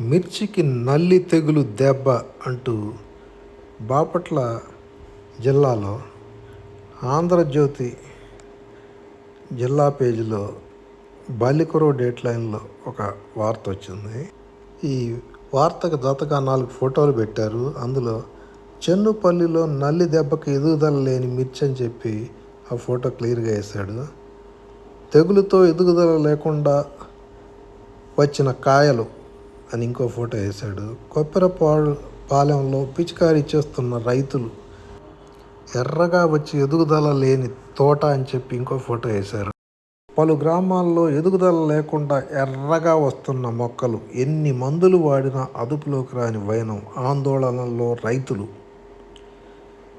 మిర్చికి నల్లి తెగులు దెబ్బ అంటూ బాపట్ల జిల్లాలో ఆంధ్రజ్యోతి జిల్లా పేజీలో బాలికరో డేట్ లైన్లో ఒక వార్త వచ్చింది. ఈ వార్తకు జతగా నాలుగు ఫోటోలు పెట్టారు. అందులో చెన్నుపల్లిలో నల్లి దెబ్బకి ఎదుగుదల లేని మిర్చి అని చెప్పి ఆ ఫోటో క్లియర్గా వేశాడు. తెగులుతో ఎదుగుదల లేకుండా వచ్చిన కాయలు అని ఇంకో ఫోటో వేశాడు. కొప్పెరపాడు పాలెంలో పిచికారీ చేస్తున్న రైతులు ఎర్రగా వచ్చి ఎదుగుదల లేని తోట అని చెప్పి ఇంకో ఫోటో వేశారు. పలు గ్రామాల్లో ఎదుగుదల లేకుండా ఎర్రగా వస్తున్న మొక్కలు ఎన్ని మందులు వాడినా అదుపులోకి రాని వైనం ఆందోళనలో రైతులు.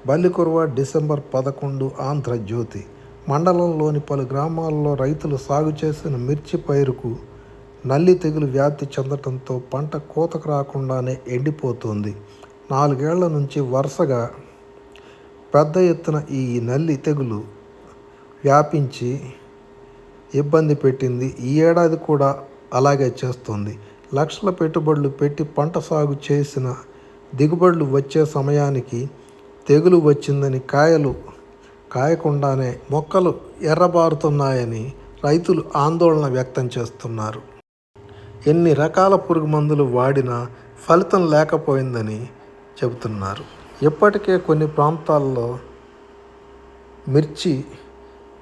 బల్లికొరవ డిసెంబర్ పదకొండు ఆంధ్రజ్యోతి మండలంలోని పలు గ్రామాల్లో రైతులు సాగు చేసిన మిర్చి పైరుకు నల్లి తెగులు వ్యాప్తి చెందటంతో పంట కోతకు రాకుండానే ఎండిపోతుంది. నాలుగేళ్ళ నుంచి వరుసగా పెద్ద ఎత్తున ఈ నల్లి తెగులు వ్యాపించి ఇబ్బంది పెట్టింది. ఈ ఏడాది కూడా అలాగే చేస్తుంది. లక్షల పెట్టుబడులు పెట్టి పంట సాగు చేసిన దిగుబడులు వచ్చే సమయానికి తెగులు వచ్చిందని కాయలు కాయకుండానే మొక్కలు ఎర్రబారుతున్నాయని రైతులు ఆందోళన వ్యక్తం చేస్తున్నారు. ఎన్ని రకాల పురుగు మందులు వాడినా ఫలితం లేకపోయిందని చెబుతున్నారు. ఇప్పటికే కొన్ని ప్రాంతాల్లో మిర్చి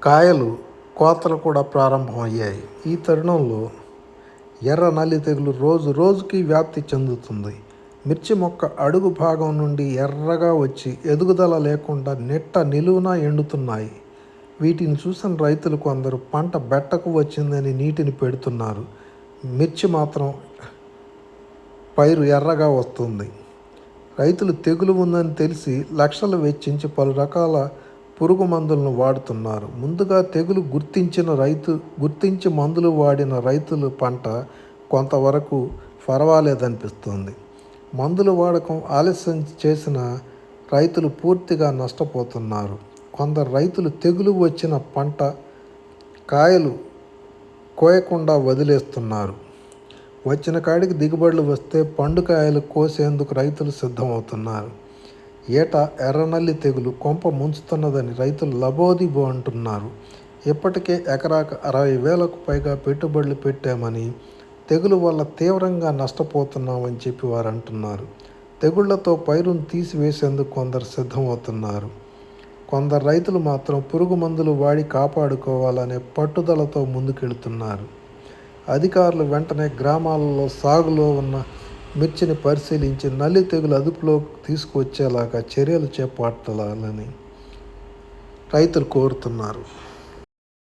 కాయలు కోతలు కూడా ప్రారంభమయ్యాయి. ఈ తరుణంలో ఎర్ర నల్లి తెగులు రోజు రోజుకి వ్యాప్తి చెందుతుంది. మిర్చి మొక్క అడుగు భాగం నుండి ఎర్రగా వచ్చి ఎదుగుదల లేకుండా నెట్ట నిలువున ఎండుతున్నాయి. వీటిని చూసిన రైతులు కొందరు పంట బెట్టకు వచ్చిందని నీటిని పెడుతున్నారు. మిర్చి మాత్రం పైరు ఎర్రగా వస్తుంది. రైతులు తెగులు ఉందని తెలిసి లక్షలు వెచ్చించి పలు రకాల పురుగు మందులను వాడుతున్నారు. ముందుగా తెగులు గుర్తించిన రైతు గుర్తించి మందులు వాడిన రైతులు పంట కొంతవరకు పర్వాలేదనిపిస్తుంది మందులు వాడకం ఆలస్యం చేసిన రైతులు పూర్తిగా నష్టపోతున్నారు. కొందరు రైతులు తెగులు వచ్చిన పంట కాయలు కోయకుండా వదిలేస్తున్నారు. వచ్చిన కాడికి దిగుబడులు వస్తే పండుకాయలు కోసేందుకు రైతులు సిద్ధమవుతున్నారు. ఏట ఎర్రనల్లి తెగులు కొంప ముంచుతున్నదని రైతులు లబోదిబో అంటున్నారు. ఇప్పటికే ఎకరాకు అరవై వేలకు పైగా పెట్టుబడులు పెట్టామని తెగులు వల్ల తీవ్రంగా నష్టపోతున్నామని చెప్పి వారు అంటున్నారు తెగుళ్ళతో పైరును తీసివేసేందుకు కొందరు సిద్ధమవుతున్నారు. కొందరు రైతులు మాత్రం పురుగు మందులు వాడి కాపాడుకోవాలనే పట్టుదలతో ముందుకెళ్తున్నారు. అధికారులు వెంటనే గ్రామాలలో సాగులో ఉన్న మిర్చిని పరిశీలించి నల్లి తెగులు అదుపులోకి తీసుకువచ్చేలాగా చర్యలు చేపట్టాలని రైతులు కోరుతున్నారు.